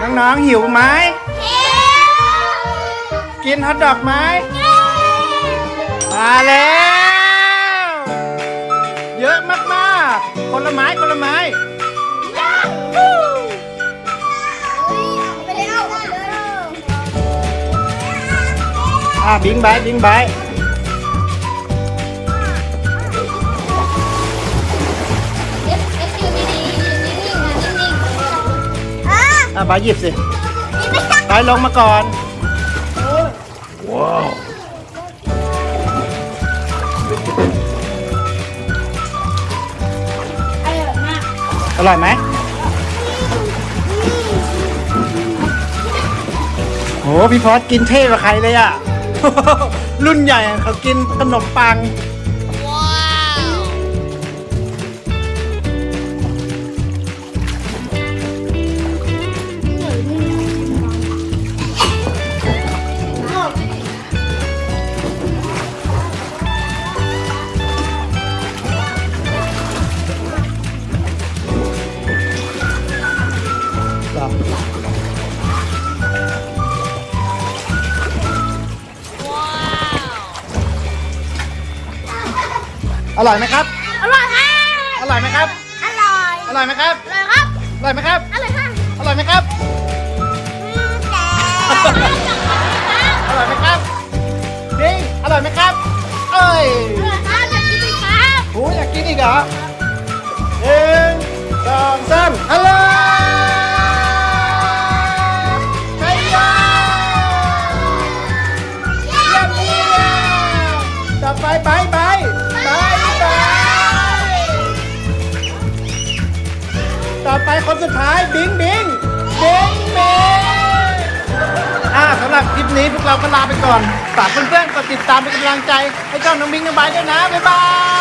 น้องๆหิวไหม กินฮอทดอกไหม มาแล้ว เยอะมากๆ คนละไม้คนละไม้ อ่าบิงไบค์บิงไบค์ อะไบค์หยิบสิไบค์ลงมาก่อนว้าวอร่อยไหมโหพี่พอสกินเท่กว่าใครเลยอะ รุ่นใหญ่อะเขากินขนมปัง อร่อยไหมครับ อร่อยค่ะอร่อยไหมครับ อร่อยอร่อยไหมครับอร่อยครับ อร่อยไหมครับ อร่อยค่ะอร่อยไหมครับอร่อยไหมครับจริงอร่อยไหมครับ เอ้ยอร่อยครับอยากกินไหมครับโหอยากกินอีกเหรอหนึ่งสองสามอร่อยไก่ย่างเยี่ยมเยี่ยมต่อไปไปไปไป ไปคนสุดท้ายบิงบิงบิงบิงอ่าสำหรับคลิปนี้พวกเราก็ลาไปก่อนฝากเพื่อนๆกดติดตามเป็นกำลังใจ ให้เจ้าน้องบิงน้องบายด้วยนะบ๊ายบาย